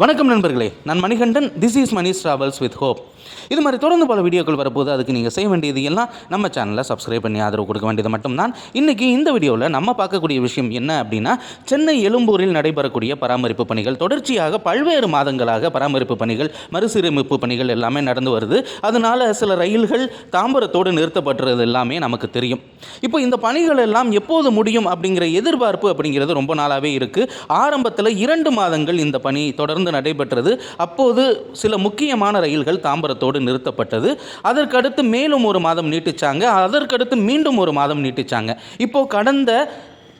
வணக்கம் நண்பர்களே. நான் Manikandan. This is Mani Travels with hope இது மாதிரி தொடர்ந்து பல வீடியோக்கள் வரப்போது அதுக்கு நீங்கள் செய்ய வேண்டியது எல்லாம் நம்ம சேனலை சப்ஸ்கிரைப் பண்ணி ஆதரவு கொடுக்க வேண்டியது மட்டும்தான். இன்றைக்கி இந்த வீடியோவில் நம்ம பார்க்கக்கூடிய விஷயம் என்ன அப்படின்னா சென்னை எழும்பூரில் நடைபெறக்கூடிய பராமரிப்பு பணிகள் தொடர்ச்சியாக பல்வேறு மாதங்களாக பராமரிப்பு பணிகள் மறுசீரமைப்பு பணிகள் எல்லாமே நடந்து வருது. அதனால சில ரயில்கள் தாம்பரத்தோடு நிறுத்தப்பட்டுறது எல்லாமே நமக்கு தெரியும். இப்போ இந்த பணிகள் எல்லாம் எப்போது முடியும் அப்படிங்கிற எதிர்பார்ப்பு அப்படிங்கிறது ரொம்ப நாளாகவே இருக்குது ஆரம்பத்தில் இரண்டு மாதங்கள் இந்த பணி தொடர்ந்து நடைபெற்றது. அப்போது சில முக்கியமான ரயில்கள் தாம்பரத்தோடு நிறுத்தப்பட்டது. அதற்கடுத்து மேலும் ஒரு மாதம் நீட்டிச்சாங்க. அதற்கடுத்து மீண்டும் ஒரு மாதம் நீட்டிச்சாங்க. இப்போ கடந்த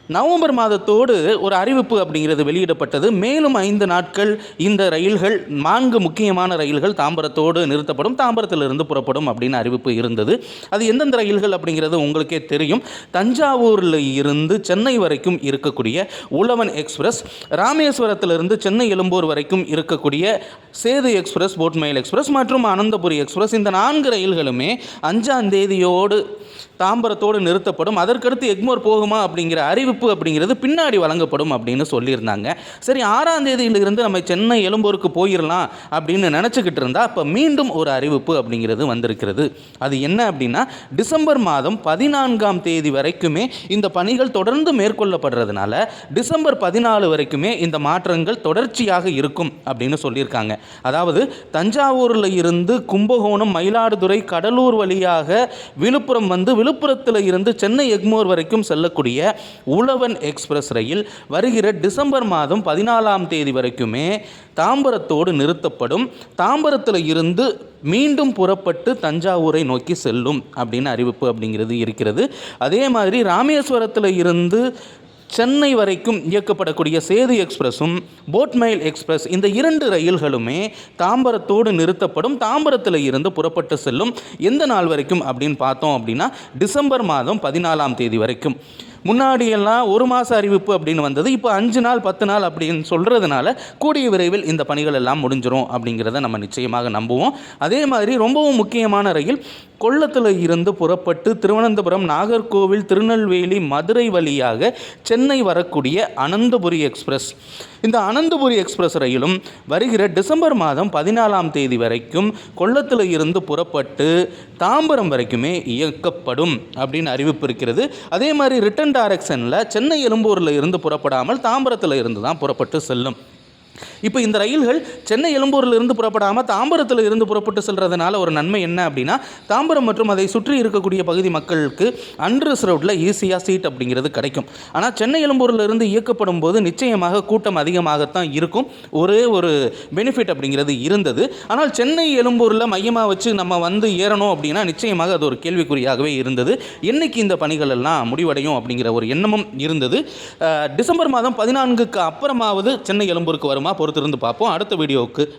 நவம்பர் மாதத்தோடு ஒரு அறிவிப்பு அப்படிங்கிறது வெளியிடப்பட்டது. மேலும் ஐந்து நாட்கள் இந்த ரயில்கள் நான்கு முக்கியமான ரயில்கள் தாம்பரத்தோடு நிறுத்தப்படும் தாம்பரத்திலிருந்து புறப்படும் அப்படின்னு அறிவிப்பு இருந்தது. அது எந்தெந்த ரயில்கள் அப்படிங்கிறது உங்களுக்கே தெரியும். தஞ்சாவூரில் இருந்து சென்னை வரைக்கும் இருக்கக்கூடிய உழவன் எக்ஸ்பிரஸ் ராமேஸ்வரத்திலிருந்து சென்னை எழும்பூர் வரைக்கும் இருக்கக்கூடிய சேது எக்ஸ்பிரஸ் போட்மயில் எக்ஸ்பிரஸ் மற்றும் அனந்தபுரி எக்ஸ்பிரஸ். இந்த நான்கு ரயில்களுமே அஞ்சாம் தேதியோடு தாம்பரத்தோடு நிறுத்தப்படும். அதற்கடுத்து எக்மோர் போகுமா அப்படிங்கிற அறிவு அறிவிப்பு அப்படிங்கிறது பின்னாடி வழங்கப்படும் அப்படின்னு சொல்லியிருந்தாங்க. சரி ஆறாம் தேதியிலிருந்து நம்ம சென்னை எழும்பூருக்கு போயிடலாம் அப்படின்னு நினச்சிக்கிட்டு இருந்தால் இப்போ மீண்டும் ஒரு அறிவிப்பு அப்படிங்கிறது வந்திருக்கிறது. அது என்ன அப்படின்னா டிசம்பர் மாதம் பதினான்காம் தேதி வரைக்குமே இந்த பணிகள் தொடர்ந்து மேற்கொள்ளப்படுறதுனால டிசம்பர் பதினாலு வரைக்குமே இந்த மாற்றங்கள் தொடர்ச்சியாக இருக்கும் அப்படின்னு சொல்லியிருக்காங்க. அதாவது தஞ்சாவூரில் இருந்து கும்பகோணம் மயிலாடுதுறை கடலூர் வழியாக விழுப்புரம் வந்து விழுப்புரத்தில் இருந்து சென்னை எக்மோர் வரைக்கும் செல்லக்கூடிய உழவன் எக்ஸ்பிரஸ் ரயில் வருகிற டிசம்பர் மாதம் பதினாலாம் தேதி வரைக்குமே தாம்பரத்தோடு நிறுத்தப்படும். தாம்பரத்தில் இருந்து மீண்டும் புறப்பட்டு தஞ்சாவூரை நோக்கி செல்லும் அப்படின்னு அறிவிப்பு அப்படிங்கிறது இருக்கிறது. அதே மாதிரி ராமேஸ்வரத்தில் இருந்து சென்னை வரைக்கும் இயக்கப்படக்கூடிய சேது எக்ஸ்பிரஸும் போட்மைல் எக்ஸ்பிரஸ் இந்த இரண்டு ரயில்களுமே தாம்பரத்தோடு நிறுத்தப்படும். தாம்பரத்தில் இருந்து புறப்பட்டு செல்லும். எந்த நாள் வரைக்கும் அப்படின்னு பார்த்தோம் அப்படின்னா டிசம்பர் மாதம் பதினாலாம் தேதி வரைக்கும். முன்னாடியெல்லாம் ஒரு மாத அறிவிப்பு அப்படின்னு வந்தது இப்போ அஞ்சு நாள் பத்து நாள் அப்படின்னு சொல்கிறதுனால கூடிய விரைவில் இந்த பணிகள் எல்லாம் முடிஞ்சிடும் அப்படிங்கிறத நம்ம நிச்சயமாக நம்புவோம். அதே மாதிரி ரொம்பவும் முக்கியமான ரயில் கொல்லத்தில் இருந்து புறப்பட்டு திருவனந்தபுரம் நாகர்கோவில் திருநெல்வேலி மதுரை வழியாக சென்னை வரக்கூடிய அனந்தபுரி எக்ஸ்பிரஸ். இந்த அனந்தபுரி எக்ஸ்பிரஸ் ரயிலும் வருகிற டிசம்பர் மாதம் பதினாலாம் தேதி வரைக்கும் கொல்லத்தில் இருந்து புறப்பட்டு தாம்பரம் வரைக்குமே இயக்கப்படும் அப்படின்னு அறிவிப்பு இருக்கிறது. அதே மாதிரி ரிட்டன் டைரக்ஷனில் சென்னை எழும்பூரில் இருந்து புறப்படாமல் தாம்பரத்தில் இருந்து தான் புறப்பட்டு செல்லும். இப்போ இந்த ரயில்கள் சென்னை எழும்பூரில் இருந்து புறப்படாமல் தாம்பரத்தில் இருந்து புறப்பட்டு செல்றதுனால ஒரு நன்மை என்ன அப்படின்னா தாம்பரம் மற்றும் அதை சுற்றி இருக்கக்கூடிய பகுதி மக்களுக்கு அன்ரிசர்வ்டில் ஈஸியாக சீட் அப்படிங்கிறது கிடைக்கும். ஆனால் சென்னை எழும்பூரில் இருந்து இயக்கப்படும் போது நிச்சயமாக கூட்டம் அதிகமாகத்தான் இருக்கும். ஒரே ஒரு பெனிஃபிட் அப்படிங்கிறது இருந்தது. ஆனால் சென்னை எழும்பூரில் மையமாக வச்சு நம்ம வந்து ஏறணும் அப்படின்னா நிச்சயமாக அது ஒரு கேள்விக்குறியாகவே இருந்தது. என்னைக்கு இந்த பணிகள் எல்லாம் முடிவடையும் அப்படிங்கிற ஒரு எண்ணமும் இருந்தது. டிசம்பர் மாதம் பதினான்குக்கு அப்புறமாவது சென்னை எழும்பூருக்கு வரும் பொறுத்திருந்து பார்ப்போம். அடுத்த வீடியோவுக்கு